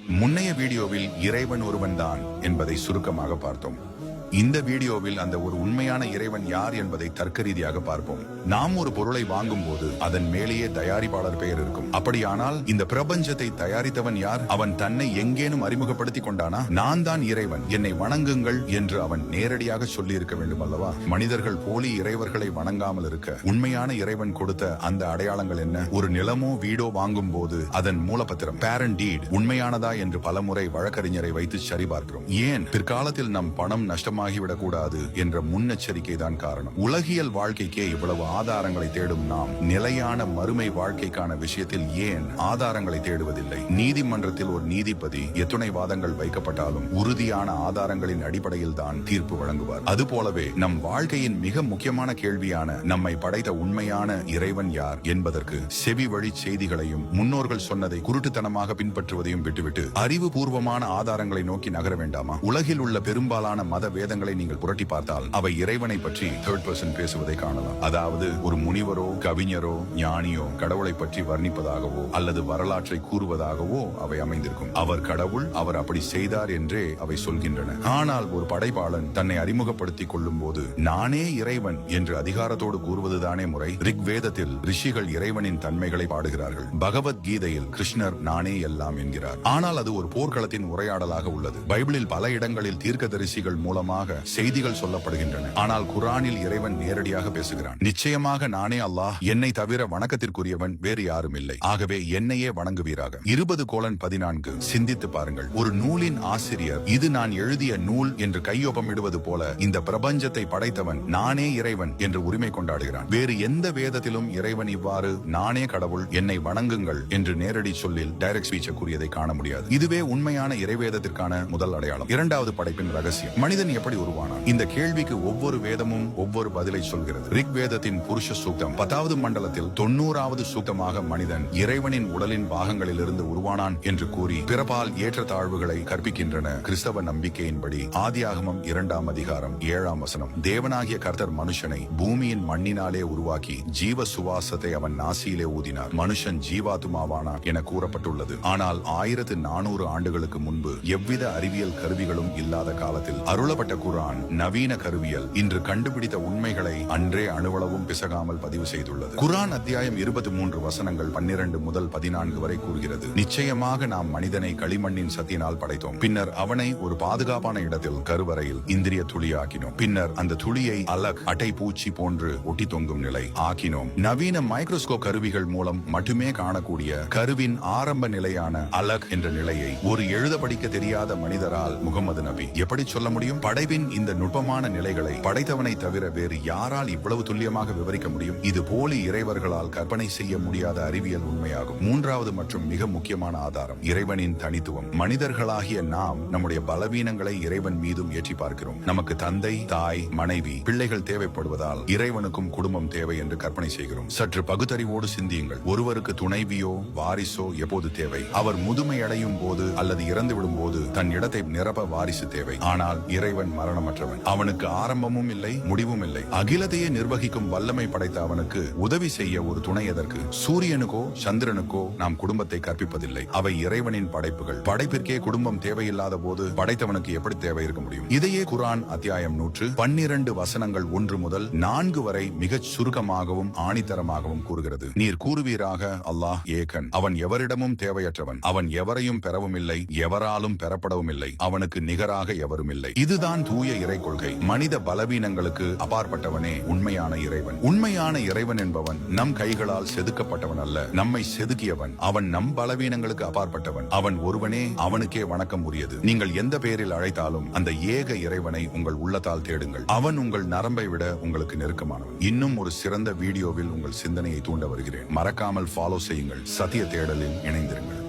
முன்னைய வீடியோவில் இறைவன் ஒருவன்தான் என்பதை சுருக்கமாக பார்த்தோம். இந்த வீடியோவில் அந்த ஒரு உண்மையான இறைவன் யார் என்பதை தர்க்க ரீதியாக பார்ப்போம். நாம் ஒரு பொருளை வாங்கும் போது அதன் மேலேயே தயாரிப்பாளர் பெயர் இருக்கும். அப்படியானால் இந்த பிரபஞ்சத்தை தயாரித்தவன் யார்? அவன் தன்னை எங்கேனும் அறிமுகப்படுத்தி கொண்டானா? நான் தான் இறைவன். என்னை வணங்குங்கள் என்று அவன் நேரடியாக சொல்லி இருக்க வேண்டும் அல்லவா? மனிதர்கள் போலி இறைவர்களை வணங்காமல் இருக்க உண்மையான இறைவன் கொடுத்த அந்த அடையாளங்கள் என்ன? ஒரு நிலமோ வீடோ வாங்கும் போது அதன் மூலப்பத்திரம் பேரண்ட் டீட் உண்மையானதா என்று பலமுறை வழக்கறிஞரை வைத்து சரிபார்க்கிறோம். ஏன்? பிற்காலத்தில் நம் பணம் நஷ்டமா கூடாது என்ற முன்னெச்சரிக்கை தான் காரணம். உலகியல் வாழ்க்கைக்கே இவ்வளவு ஆதாரங்களை தேடும் நாம் நிலையான மறுமை வாழ்க்கைக்கான விஷயத்தில் ஏன் ஆதாரங்களை தேடுவதில்லை? நீதிமன்றத்தில் ஒரு நீதிபதி எத்துணை வாதங்கள் வைக்கப்பட்டாலும் உறுதியான ஆதாரங்களின் அடிப்படையில் தான் தீர்ப்பு வழங்குவார். அதுபோலவே நம் வாழ்க்கையின் மிக முக்கியமான கேள்வியான நம்மை படைத்த உண்மையான இறைவன் யார் என்பதற்கு செவி வழி செய்திகளையும் முன்னோர்கள் சொன்னதை குருட்டுத்தனமாக பின்பற்றுவதையும் விட்டுவிட்டு அறிவுபூர்வமான ஆதாரங்களை நோக்கி நகர வேண்டாமா? உலகில் உள்ள பெரும்பாலான மத வேதங்களை நீங்கள் புரட்டி பார்த்தால் அவை இறைவனை பற்றி தேர்ட் பர்சன் பேசுவதை காணலாம். அதாவது ஒரு முனிவரோ கவிஞரோ ஞானியோ கடவுளை பற்றி வர்ணிப்பதாகவோ அல்லது வரலாற்றை கூறுவதாகவோ அவை அமைந்திருக்கும். அவர் கடவுள் அவர் அப்படி செய்தார் என்றே அவை சொல்கின்றன. ஆனால் ஒரு படைப்பாளன் தன்னை அறிமுகப்படுத்திக் கொள்ளும் போது நானே இறைவன் என்று அதிகாரத்தோடு கூறுவதுதானே முறை. ரிக் வேதத்தில் ரிஷிகள் இறைவனின் தன்மைகளை பாடுகிறார்கள். பகவத்கீதையில் கிருஷ்ணர் நானே எல்லாம் என்கிறார். ஆனால் அது ஒரு போர்க்களத்தின் உரையாடலாக உள்ளது. பைபிளில் பல இடங்களில் தீர்க்கதரிசிகள் மூலமாக மூலமாக செய்திகள் சொல்லப்படுகின்றன. ஆனால் குரானில் இறைவன் நேரடியாக பேசுகிறான். நிச்சயமாக நானே அல்லாஹ் என்னை தவிர வணக்கத்திற்குரியவன் வேறு யாரும் இல்லை ஆகவே என்னையே வணங்குவீராக. இருபது கோலன் பதினான்கு. சிந்தித்து பாருங்கள். ஒரு நூலின் ஆசிரியர் இது நான் எழுதிய நூல் என்று கையொப்பம் இடுவது போல இந்த பிரபஞ்சத்தை படைத்தவன் நானே இறைவன் என்று உரிமை கொண்டாடுகிறான். வேறு எந்த வேதத்திலும் இறைவன் இவ்வாறு நானே கடவுள் என்னை வணங்குங்கள் என்று நேரடி சொல்லில் டைரக்ட் ஸ்பீச்சை கூறியதை காண முடியாது. இதுவே உண்மையான இறைவேதத்திற்கான முதல் அடையாளம். இரண்டாவது படைப்பின் ரகசியம். மனிதன் எப்படி உருவானார் இந்த கேள்விக்கு ஒவ்வொரு வேதமும் ஒவ்வொரு பதிலை சொல்கிறது. ரிக் வேதத்தின் புருஷ சூக்தம் பத்தாவது மண்டலத்தில் தொண்ணூறாவது சூக்தமாக மனிதன் இறைவனின் உடலின் பாகங்களில் இருந்து உருவானான் என்று கூறி பிறப்பால் ஏற்றத்தாழ்வுகளை கற்பிக்கின்றன. கிறிஸ்தவ நம்பிக்கையின்படி ஆதியாகமம் இரண்டாம் அதிகாரம் ஏழாம் வசனம். தேவனாகிய கர்த்தர் மனுஷனை பூமியின் மண்ணினாலே உருவாக்கி ஜீவ சுவாசத்தை அவன் நாசியிலே ஊதினார். மனுஷன் ஜீவாத்துமாவானான் என கூறப்பட்டுள்ளது. ஆனால் ஆயிரத்து நானூறு ஆண்டுகளுக்கு முன்பு எவ்வித அறிவியல் கருவிகளும் இல்லாத காலத்தில் அருளப்பட்ட குரான் நவீன கருவியல் இன்று கண்டுபிடித்த உண்மைகளை அன்றே அணுவளவும் பிசகாமல் பதிவு செய்துள்ளது. குரான் அத்தியாயம் இருபத்தி மூன்று வசனங்கள் பன்னிரண்டு முதல் பதினான்கு வரை கூறுகிறது. நிச்சயமாக நாம் மனிதனை களிமண்ணின் சத்தியினால் படைத்தோம். பின்னர் அவனை ஒரு பாதுகாப்பான இடத்தில் கருவறையில் இந்திரிய துளியாக்கினோம். பின்னர் அந்த துளியை அலக் அட்டை பூச்சி போன்று ஒட்டி தொங்கும் நிலை ஆக்கினோம். நவீன மைக்ரோஸ்கோப் கருவிகள் மூலம் மட்டுமே காணக்கூடிய கருவின் ஆரம்ப நிலையான அலக் என்ற நிலையை ஒரு எழுத படிக்க தெரியாத மனிதரால் முகமது நபி எப்படி சொல்ல முடியும்? படை படைப்பின் இந்த நுட்பமான நிலைகளை படைத்தவனை தவிர வேறு யாரால் இவ்வளவு துல்லியமாக விவரிக்க முடியும்? இது போலி இறைவர்களால் கற்பனை செய்ய முடியாத அறிவியல் உண்மையாகும். மூன்றாவது மற்றும் மிக முக்கியமான ஆதாரம் இறைவனின் தனித்துவம். மனிதர்களாகிய நாம் நம்முடைய பலவீனங்களை இறைவன் மீதும் ஏற்றி பார்க்கிறோம். நமக்கு தந்தை தாய் மனைவி பிள்ளைகள் தேவைப்படுவதால் இறைவனுக்கும் குடும்பம் தேவை என்று கற்பனை செய்கிறோம். சற்று பகுத்தறிவோடு சிந்தியுங்கள். ஒருவருக்கு துணைவியோ வாரிசோ எப்போது தேவை? அவர் முதுமை அடையும் போது அல்லது இறந்து விடும் போது தன் இடத்தை நிரப்ப வாரிசு தேவை. ஆனால் இறைவன் மரணமற்றவன். அவனுக்கு ஆரம்பமும் இல்லை முடிவும் இல்லை. அகிலத்தையே நிர்வகிக்கும் வல்லமை படைத்த அவனுக்கு உதவி செய்ய ஒரு துணை எதற்கு? சூரியனுக்கோ சந்திரனுக்கோ நாம் குடும்பத்தை கற்பிப்பதில்லை. அவை இறைவனின் படைப்புகள். படைப்பிற்கே குடும்பம் தேவையில்லாத போது படைத்தவனுக்கு எப்படி தேவை இருக்க முடியும்? இதையே குரான் அத்தியாயம் நூற்று பன்னிரண்டு வசனங்கள் ஒன்று முதல் நான்கு வரை மிகச் சுருக்கமாகவும் ஆணித்தரமாகவும் கூறுகிறது. நீர் கூறுவீராக அல்லாஹ் ஏகன். அவன் எவரிடமும் தேவையற்றவன். அவன் எவரையும் பெறவும் இல்லை எவராலும் பெறப்படவும் இல்லை அவனுக்கு நிகராக எவரும் இல்லை இதுதான் தூய இறை கொள்கை. மனித பலவீனங்களுக்கு அப்பாற்பட்டவனே உண்மையான இறைவன். உண்மையான இறைவன் என்பவன் நம் கைகளால் செதுக்கப்பட்டவன் அல்ல. நம்மை செதுக்கியவன். அவன் நம் பலவீனங்களுக்கு அப்பாற்பட்டவன். அவன் ஒருவனே அவனுக்கே வணக்கம் உரியது. நீங்கள் எந்த பெயரில் அழைத்தாலும் அந்த ஏக இறைவனை உங்கள் உள்ளத்தால் தேடுங்கள். அவன் உங்கள் நரம்பை விட உங்களுக்கு நெருக்கமானவன். இன்னும் ஒரு சிறந்த வீடியோவில் உங்கள் சிந்தனையை தூண்ட வருகிறேன். மறக்காமல் ஃபாலோ செய்யுங்கள். சத்திய தேடலில் இணைந்திருங்கள்.